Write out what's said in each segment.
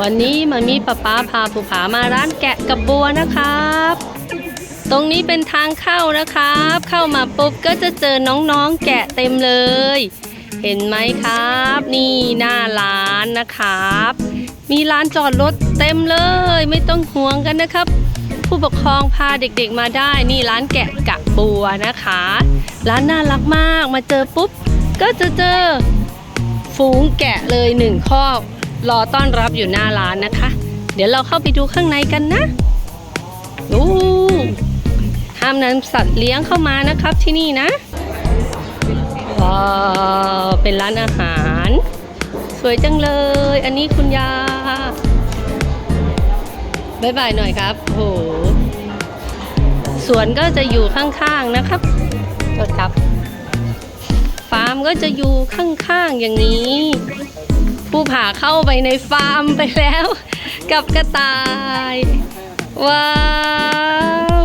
วันนี้มามีป้าป้าพาภูผามาร้านแกะกับบัวนะครับ ตรงนี้เป็นทางเข้านะครับ เข้ามาปุ๊บก็จะเจอน้องๆแกะเต็มเลย เห็นไหมครับ นี่หน้าร้านนะครับ มีร้านจอดรถเต็มเลย ไม่ต้องห่วงกันนะครับ ผู้ปกครองพาเด็กๆมาได้นี่ร้านแกะกับบัวนะคะ ร้านน่ารักมากมาเจอปุ๊บ ก็จะเจอฝูงแกะเลยหนึ่งข้อก รอต้อนรับอยู่หน้าร้านนะคะ เดี๋ยวเราเข้าไปดูข้างในกันนะดูห้ามนำสัตว์เลี้ยงเข้ามานะครับที่นี่นะว้าวเป็นร้านอาหาร สวยจังเลย อันนี้คุณยาบายบายหน่อยครับโอ้โหสวนก็จะอยู่ข้างๆนะครับก็ครับ ฟาร์มก็จะอยู่ข้างๆอย่างนี้ ผู้ผ่าเข้าไปในฟาร์มไปแล้ว กับกระต่าย ว้าว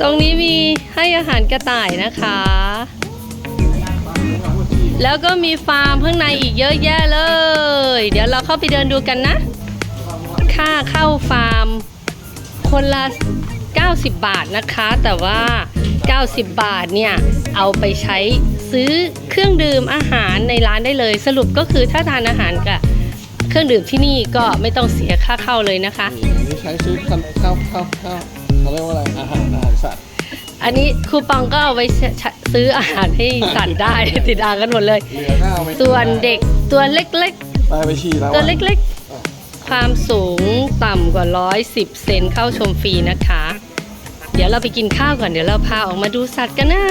ตรงนี้มีให้อาหารกระต่ายนะคะ แล้วก็มีฟาร์มข้างในอีกเยอะแยะเลย เดี๋ยวเราเข้าไปเดินดูกันนะ ค่าเข้าฟาร์ม คนละ 90 บาทนะคะ แต่ว่า 90 บาทเนี่ย เอาไปใช้ ซื้อเครื่องดื่มอาหารในร้านได้เลย สรุปก็คือถ้าทานอาหารกับเครื่องดื่มที่นี่ก็ไม่ต้องเสียค่าเข้าเลยนะคะนี่อันนี้ใช้ซื้อข้าวข้าวข้าวข้าวเขาเรียกว่าอะไรอาหารอาหารสัตว์อันนี้คูปองก็เอาไว้ใช้ซื้ออาหารให้สัตว์ได้ ติดอ่างกันหมดเลย เหลือข้าวไหมส่วนเด็กตัวเล็กไปไปฉี่แล้วๆ ตัวอะเล็กๆ ความสูงต่ำกว่า 110 เซนเข้าชมฟรีนะคะ เดี๋ยวเราไปกินข้าวก่อนเดี๋ยวเราพาออกมาดูสัตว์กันนะ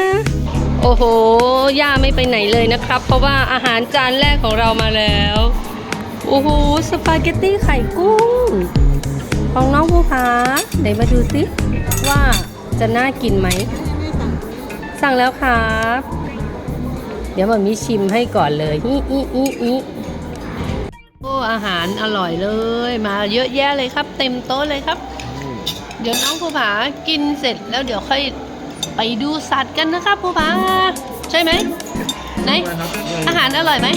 โอ้โห ย่าไม่ไปไหนเลยนะครับ เพราะว่าอาหารจานแรกของเรามาแล้ว โอ้โห สปาเกตตี้ไข่กุ้ง ของน้องภูผาไหนมาดูสิว่าจะน่ากินไหม สั่งแล้วครับ เดี๋ยวมามีชิมให้ก่อนเลยอีอีอีอีโอ้อาหารอร่อยเลย มาเยอะแยะเลยครับ เต็มโต๊ะเลยครับ เดี๋ยวน้องภูผากินเสร็จแล้วเดี๋ยวค่อย ไปดูสัตว์กันนะครับภูผาใช่ไหมไหนนะครับอาหารอร่อยไหม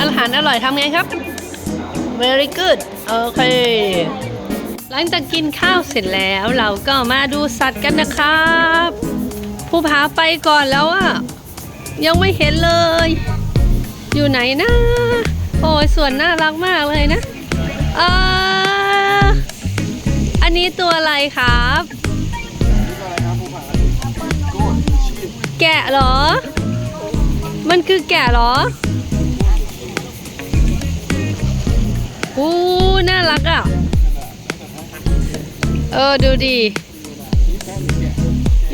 อาหารอร่อยทำไงครับ very good โอเค หลังจากกินข้าวเสร็จแล้วเราก็มาดูสัตว์กันนะครับผู้พาไปก่อนแล้วอะยังไม่เห็นเลย อยู่ไหนนะ โอ้ยสวนน่ารักมากเลยนะเอ่ออันนี้ตัวอะไรครับ แกะเหรอ มันคือแกะเหรออู้น่ารักอะ เออ ดูดี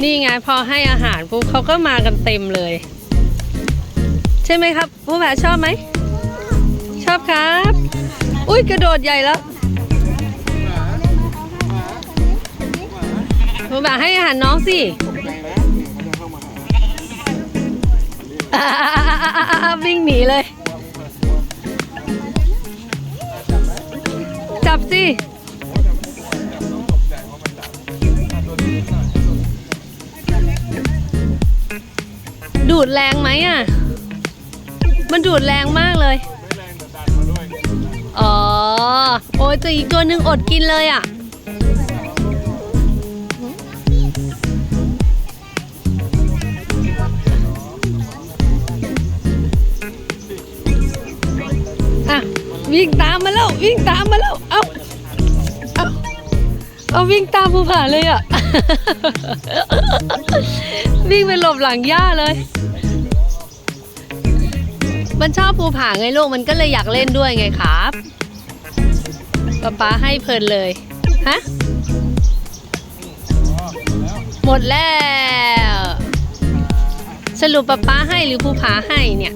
นี่ไงพอให้อาหารปุ๊บเขาก็มากันเต็มเลย ใช่ไหมครับผู้แผชอบไหม ชอบครับ อุ้ยกระโดดใหญ่แล้วผู้แผให้อาหารน้องสิ วิ่งหนีเลย จับสิดูดแรงไหมอะ มันดูดแรงมากเลย อ๋อ โอ้ยตัวอีกตัวหนึ่งอดกินเลยอะ วิ่งตามมาแล้ววิ่งตามมาแล้วเอาเอาเอาวิ่งตามภูผาเลยอะ วิ่งไปหลบหลังย่าเลย มันชอบภูผาไงลูกมันก็เลยอยากเล่นด้วยไงครับป๊าป๊าให้เพลินเลยฮะหมดแล้ว สรุปป๊าป๊าให้หรือภูผาให้เนี่ย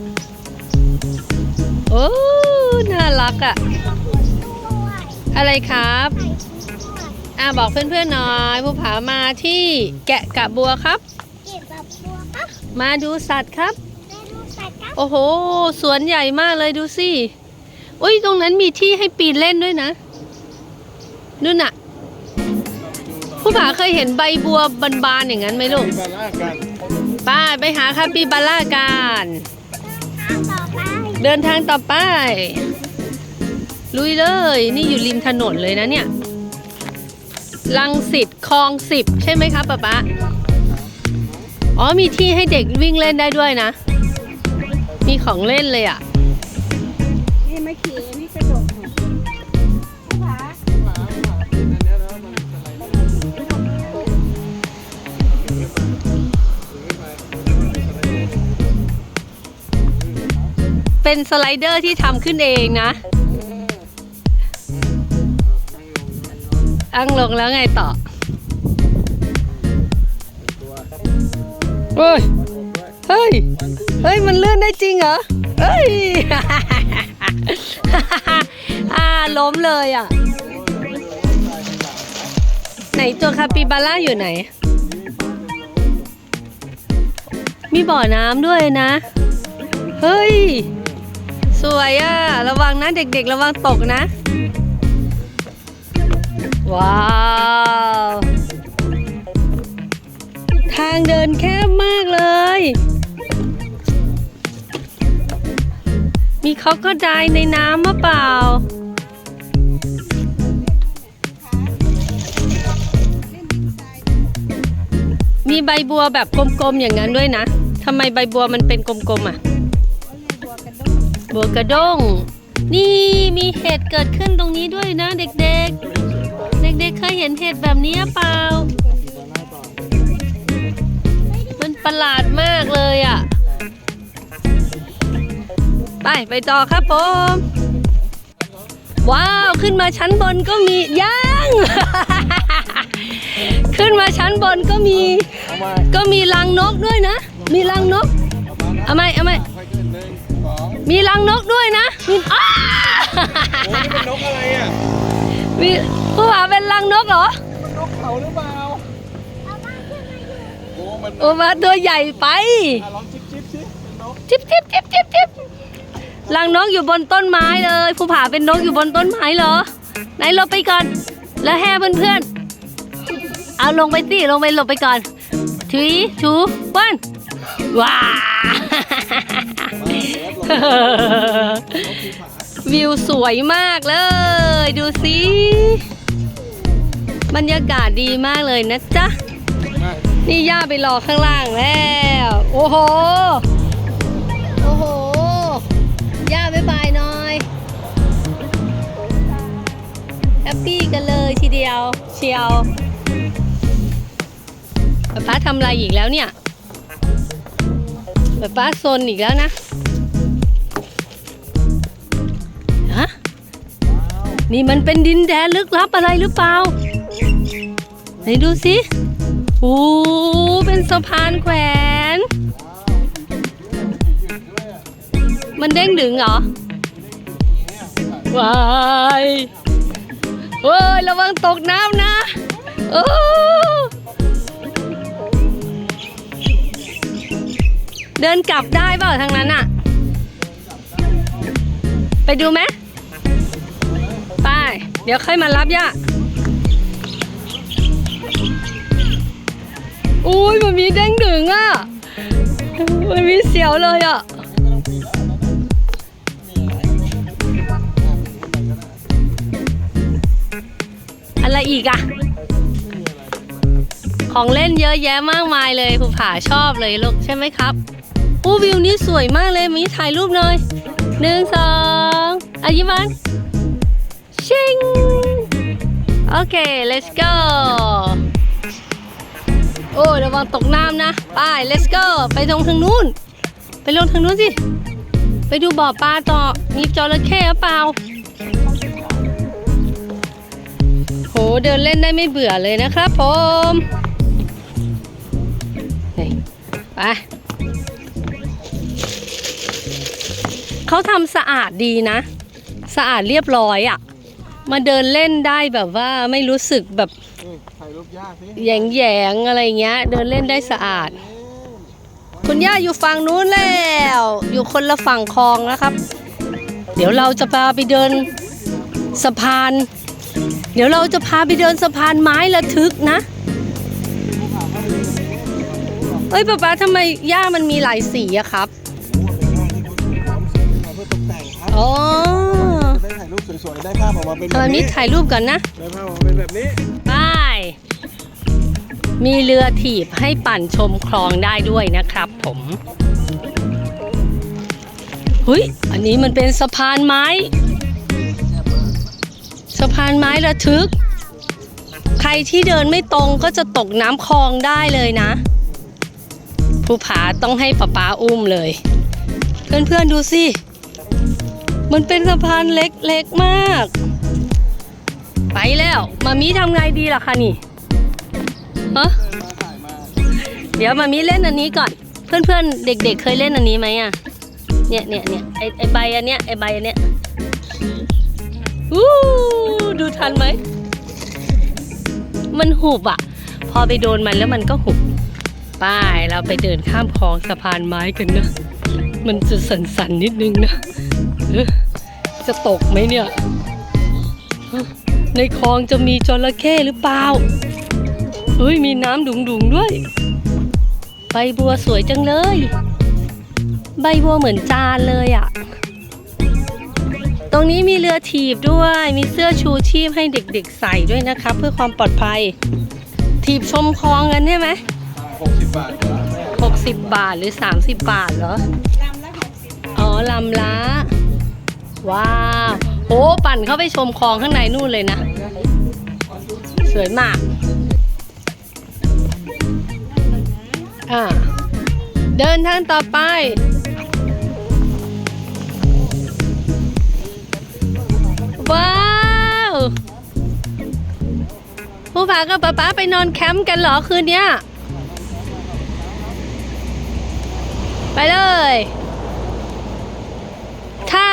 โอ้ น่ารักอะอะไรครับอ่าบอกเพื่อนๆหน่อยภูผามาที่แกะกะบัวครับ เก็บแบบบัวครับมาดูสัตว์ครับ ได้ดูสัตว์ครับโอ้โห สวนใหญ่มากเลยดูสิ อุ้ยตรงนั้นมีที่ให้ปีนเล่นด้วยนะนู่นน่ะผู้ผาเคยเห็นใบบัวบานๆอย่างนั้นไหมลูก มีบาร่ากัน ไป้าไปหาคาปิบาร่ากันทางต่อไป เดินทางต่อไป ลุยเลย นี่อยู่ริมถนนเลยนะเนี่ยลังสิตคลองสิบใช่ไหมครับป๊าป๊าอ๋อมีที่ให้เด็กวิ่งเล่นได้ด้วยนะ มีของเล่นเลยอะนี่ไม่ขี่ เป็นสไลเดอร์ที่ทำขึ้นเองนะ อังลงแล้วไงต่อเฮ้ย เฮ้ย เฮ้ย มันเลื่อนได้จริงเหรอ เฮ้ย อ่าล้มเลยอะ ไหนตัวคาปิบาร่าอยู่ไหน มีบ่อน้ำด้วยนะ สวยอะระวังนะเด็กๆ ระวังตกนะ ว้าว ทางเดินแคบมากเลย มีเขาก็ไดในน้ำมะเปล่า มีใบบัวแบบกลมๆอย่างนั้นด้วยนะทำไมใบบัวมันเป็นกลมๆอะ บัวกระโดดบัวกระด้ง นี่มีเห็ดเกิดขึ้นตรงนี้ด้วยนะเด็กๆ เด็กๆเคยเห็นเห็ดแบบนี้เปล่า มันประหลาดมากเลยอะ ไปไปต่อครับผม ว้าวขึ้นมาชั้นบนก็มีย่าง ขึ้นมาชั้นบนก็มี ก็มีรังนกด้วยนะ มีรังนก เอามานะเอาไหมเอาไหม มีรังนกด้วยนะมีอ้าโอ้ยนี่เป็นนกอะไรอะมีผู้ว่าเป็นรังนกเหรอมันนกเขาหรือเปล่าโอ้มันโอ้มาตัวใหญ่ไป อะลองจิ๊บจิ๊บสิเป็นนกจิ๊บจิ๊บจิ๊บจิ๊บจิ๊บรังนกอยู่บนต้นไม้เลยผู้ผาเป็นนกอยู่บนต้นไม้เหรอ ไหนหลบไปก่อน แล้วแห่เพื่อนๆ เอาลงไปสิลงไปหลบไปก่อนทีชูวันว้าวิ วิวสวยมากเลย ดูสิบรรยากาศดีมากเลยนะจ๊ะ นี่ย่าไปรอข้างล่างแล้ว โอ้โห โอ้โห ย่าบ๊ายบายหน่อยแฮปปี้กันเลยทีเดียว เชียวป๊าป๊าทำอะไรอีกแล้วเนี่ยป๊าป๊าซนอีกแล้วนะ นี่มันเป็นดินแดนลึกลับอะไรหรือเปล่า ไหนดูสิโอ้เป็นสะพานแขวน มันเด้งดึงเหรอวายเฮ้ยระวังตกน้ำนะโอ้เดินกลับได้เปล่าทางนั้นอะไปดูไหม เดี๋ยวค่อยมารับย่าอุ้ยมันมีเด้งดึงอะมันมีเสียวเลยอะอะไรอีกอะ ของเล่นเยอะแยะมากมายเลยภูผาชอบเลยลูกใช่ไหมครับอู้วิวนี้สวยมากเลยมีถ่ายรูปหน่อยหนึ่งสองอายิมัน ชิงโอเค let's go โอ้ระวังตกน้ำนะ ไป let's go ไปตรงทางนู้น ไปลงทางนู้นสิ ไปดูบ่อปลาต่อ มีจระเข้หรือเปล่า โห เดินเล่นได้ไม่เบื่อเลยนะครับผมไปเขาทำสะอาดดีนะ สะอาดเรียบร้อยอะ่ะ มาเดินเล่นได้แบบว่าไม่รู้สึกแบบนี่ถ่ายรูปยากสิแยงๆอะไรเงี้ย เดินเล่นได้สะอาด คุณย่าอยู่ฝั่งนู้นแล้ว อยู่คนละฝั่งคลองนะครับ เดี๋ยวเราจะพาไปเดินสะพาน เดี๋ยวเราจะพาไปเดินสะพานไม้ระทึกนะเอ้ยป๊าป๊าทำไมหญ้ามันมีหลายสีอะครับโอ้เป็นหน้าที่คุณทำสีขึ้นมาเพื่อ สวยๆ ได้ภาพออกมาเป็นแบตอบนนี้นี้ ถ่ายรูปก่อนนะได้ภาพออกมาเป็นแบบนี้ไปมีเรือถีบให้ปั่นชมคลองได้ด้วยนะครับผมเฮ้ยอันนี้มันเป็นสะพานไม้ สะพานไม้ระทึก ใครที่เดินไม่ตรงก็จะตกน้ำคลองได้เลยนะผู้ผาต้องให้ป๊าป๊าอุ้มเลย เพื่อนๆดูสิ มันเป็นสะพานเล็กๆมาก ไปแล้วมามีทำไงดีล่ะคะนี่ฮะเดี๋ยวมามีเล่นอันนี้ก่อน เพื่อนๆ เด็ก ๆ เคยเล่นอันนี้ไหมอะ เนี่ยเนี่ยเนี่ยไอไอใบอันเนี้ยไอใบอันเนี้ยอู้ดูทันไหม มันหุบอะ พอไปโดนมันแล้วมันก็หุบไป้ายเราไปเดินข้ามคลองสะพานไม้กันนะ มันจะสันๆนิดนึงนะ จะตกไหมเนี่ย ในคลองจะมีจระเข้หรือเปล่าเฮ้ยมีน้ำดุงๆด้วย ใบบัวสวยจังเลย ใบบัวเหมือนจานเลยอะ่ะ ตรงนี้มีเรือถีบด้วย มีเสื้อชูชีพให้เด็กๆใส่ด้วยนะคะ เพื่อความปลอดภัย ถีบชมคลองกันใช่ไหม60บาทเหรอ60บาทหรือ30บาทเหรอลำละหกสิบอ๋อลำละ ว้าวโอ้ปั่นเข้าไปชมคลองข้างในนู่นเลยนะ สวยมาก อ่า เดินทางต่อไป ว้าวผู้ผากับป๊าป๊าไปนอนแคมป์กันเหรอคืนเนี้ย ไปเลย ถ้า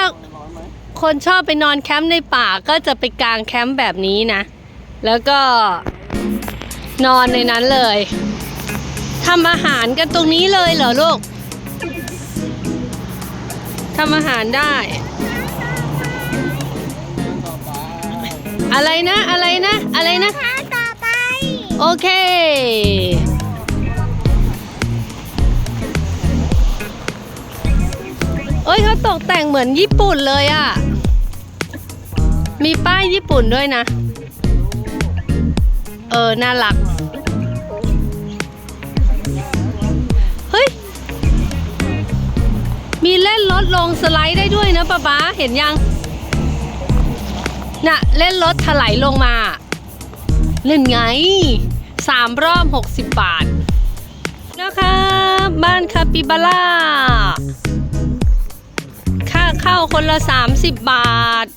คนชอบไปนอนแคมป์ในป่าก็จะไปกางแคมป์แบบนี้นะ แล้วก็นอนในนั้นเลยทำอาหารกันตรงนี้เลยเหรอลูกทำอาหารได้ อะไรนะอะไรนะ อะไรนะทางต่อไป โอเค เอ้ยเขาตกแต่งเหมือนญี่ปุ่นเลยอะ่ะมีป้ายญี่ปุ่นด้วยนะ เออ น่ารัก เฮ้ย มีเล่นรถลงสไลด์ได้ด้วยนะป๊าป๊าเห็นยัง น่ะ เล่นรถถลายลงมา เล่นไงสามรอบ60บาท นะคะบ้านคาปิบาร่าค่าเข้าคนละ 30 บาท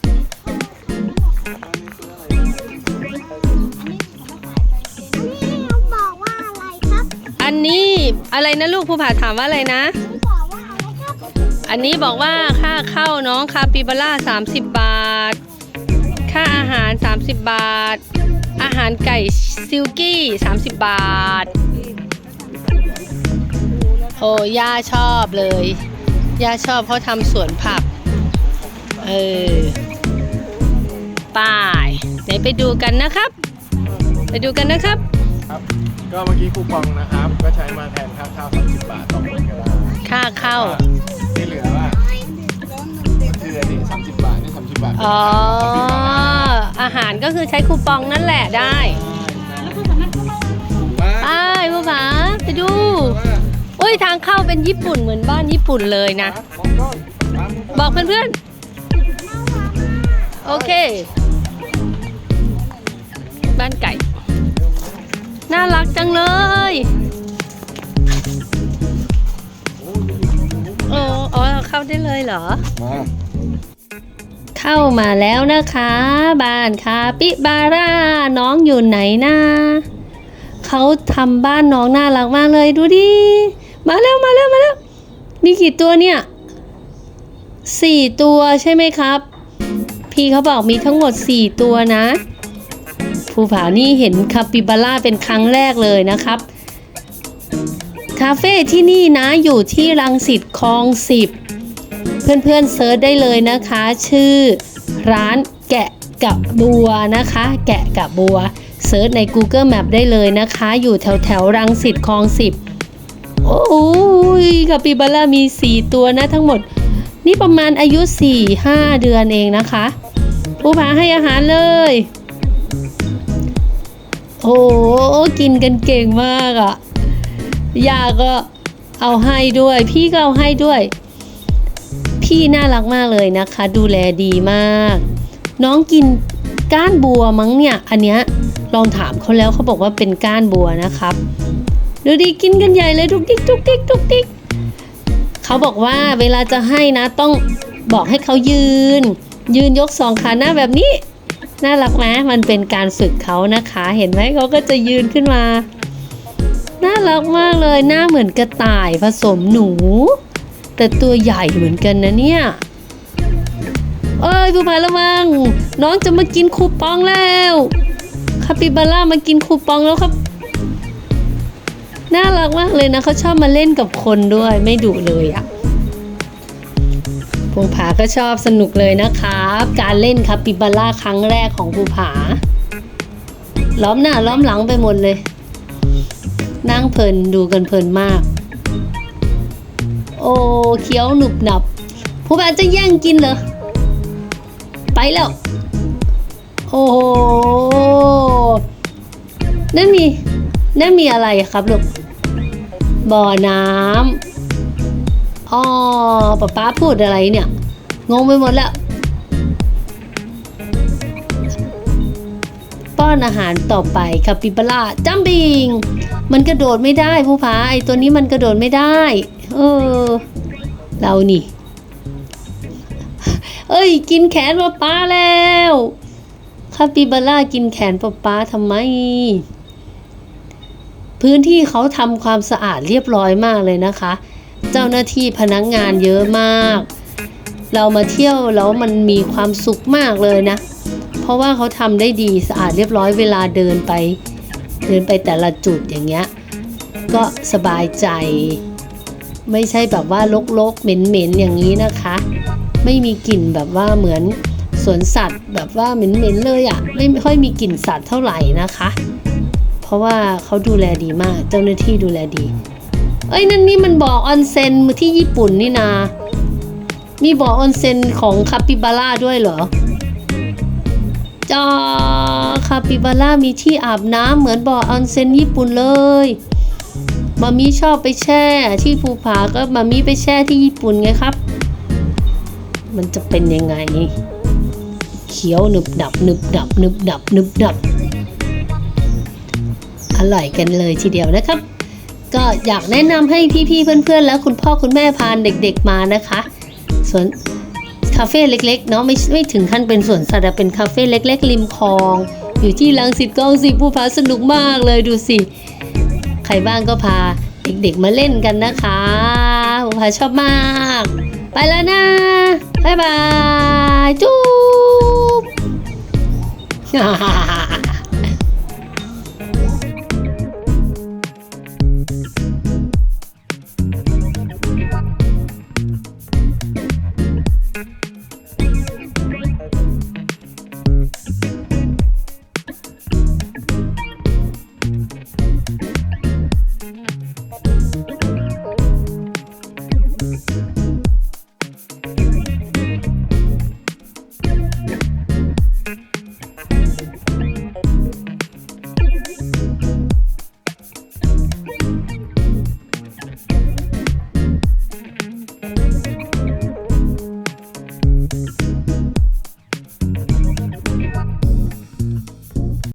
อันนี้อะไรนะลูกผู้ผ่าถามว่าอะไรนะ อันนี้บอกว่าค่าเข้าน้องคาปิบาร่า30 บาท ค่าอาหาร 30 บาท อาหารไก่ซิลกี้ 30 บาท โอ้ย่าชอบเลยย่าชอบเขาทำสวนผัก เออป้ายไหนไปดูกันนะครับ ไปดูกันนะครับครับ ก็เมื่อกี้คูปองนะครับ ก็ใช้มาแทนค่าข้าว30บาทต่อคนก็ได้ค่าเข้า ที่เหลือว่าก็คืออันนี้30 บาทนี่30บาทอ๋อ อาหารก็คือใช้คูปองนั่นแหละได้ป้าไปผู้ผาไปดูโอ้ยทางเข้าเป็นญี่ปุ่นเหมือนบ้านญี่ปุ่นเลยนะ บอกเพื่อนๆ โอเค บ้านไก่ น่ารักจังเลยโอ้อ๋อเข้าได้เลยเหรอ มาเข้ามาแล้วนะคะ บ้านคาปิบาร่าน้องอยู่ไหนนะเขาทำบ้านน้องน่ารักมากเลยดูดิ มาแล้วมาแล้วมาแล้ว มีกี่ตัวเนี่ยสี่ตัวใช่ไหมครับ พี่เขาบอกมีทั้งหมดสี่ตัวนะ ภูผานี่เห็นคาปิบาร่าเป็นครั้งแรกเลยนะครับ คาเฟ่ที่นี่นะอยู่ที่รังสิตคลองสิบเพื่อนๆเซิร์ชได้เลยนะคะ ชื่อร้านแกะกับบัวนะคะ แกะกับบัวเซิร์ชใน Google Map ได้เลยนะคะ อยู่แถวแถวรังสิตคลองสิบโอ้ยคาปิบาร่ามี 4 ตัวนะทั้งหมด นี่ประมาณอายุ 4-5 เดือนเองนะคะภูผาให้อาหารเลย โอ้กินกันเก่งมากอะ่ะยาก็เอาให้ด้วย พี่ก็เอาให้ด้วย พี่น่ารักมากเลยนะคะ ดูแลดีมาก น้องกินก้านบัวมั้งเนี่ย อันเนี้ยลองถามเขาแล้วเขาบอกว่าเป็นก้านบัวนะครับดูดิกินกันใหญ่เลยทุกทิกทุกทิกทุกทิกเขาบอกว่าเวลาจะให้นะต้องบอกให้เขายืน ยืนยกสองขาหน้าแบบนี้ น่ารักไหมมันเป็นการฝึกเขานะคะ เห็นไหมเขาก็จะยืนขึ้นมา น่ารักมากเลยหน้าเหมือนกระต่ายผสมหนู แต่ตัวใหญ่เหมือนกันนะเนี่ยเอ้ยผู้พาระวังน้องจะมากินคูปองแล้วคาปิบาร่ามากินคูปองแล้วครับน่ารักมากเลยนะเขาชอบมาเล่นกับคนด้วยไม่ดุเลยอะ ภูผาก็ชอบสนุกเลยนะครับ การเล่นคาปิบาร่าครั้งแรกของภูผา ล้อมหน้าล้อมหลังไปหมดเลย นั่งเพลินดูกันเพลินมาก โอ้เคี้ยวหนุบหนับภูผาจะแย่งกินเหรอ ไปแล้ว โอ้โหนั่นมีนั่นมีอะไรครับลูกบ่อน้ำ อ๋อป๊าป๊าพูดอะไรเนี่ย งงไปหมดแล้ว ป้อนอาหารต่อไปคาปิบาร่าจัมบิง มันกระโดดไม่ได้ผู้ผาไอตัวนี้มันกระโดดไม่ได้ เออ เรานี่ เอ้ย กินแขนป๊าป๊าแล้วคาปิบาร่ากินแขนป๊าป๊าทำไม พื้นที่เขาทำความสะอาดเรียบร้อยมากเลยนะคะ เจ้าหน้าที่พนักงานเยอะมาก เรามาเที่ยวแล้วมันมีความสุขมากเลยนะ เพราะว่าเขาทำได้ดีสะอาดเรียบร้อยเวลาเดินไป เดินไปแต่ละจุดอย่างเงี้ย ก็สบายใจ ไม่ใช่แบบว่าลกๆ เหม็นๆ อย่างนี้นะคะ ไม่มีกลิ่นแบบว่าเหมือนสวนสัตว์แบบว่าเหม็นๆเลยอะ่ะไม่ค่อยมีกลิ่นสัตว์เท่าไหร่นะคะ เพราะว่าเขาดูแลดีมาก เจ้าหน้าที่ดูแลดี เอ้ยนั่นนี่มันบอกออนเซ็นที่ญี่ปุ่นนี่นา มีบ่อออนเซ็นของคาปิบาร่าด้วยเหรอ จอคาปิบาร่ามีที่อาบน้ำเหมือนบ่อออนเซ็นญี่ปุ่นเลยมามีชอบไปแช่ ที่ภูผาก็มามีไปแช่ที่ญี่ปุ่นไงครับ มันจะเป็นยังไง เขียวหนึบดับหนึบดับหนึบดับหนึบดับอร่อยกันเลยทีเดียวนะครับ ก็อยากแนะนำให้พี่ๆเพื่อนๆ แล้วคุณพ่อคุณแม่พาเด็กๆมานะคะสวนคาเฟ่เล็กๆเนาะไม่ไม่ถึงขั้นเป็นสวนสัตว์เป็นคาเฟ่เล็ก ๆ ริมคลอง อยู่ที่ลังสิตกองสิผู้พาสนุกมากเลยดูสิ ใครบ้างก็พาเด็กๆมาเล่นกันนะคะผู้พาชอบมาก ไปแล้วนะบ๊ายบายจุ๊บ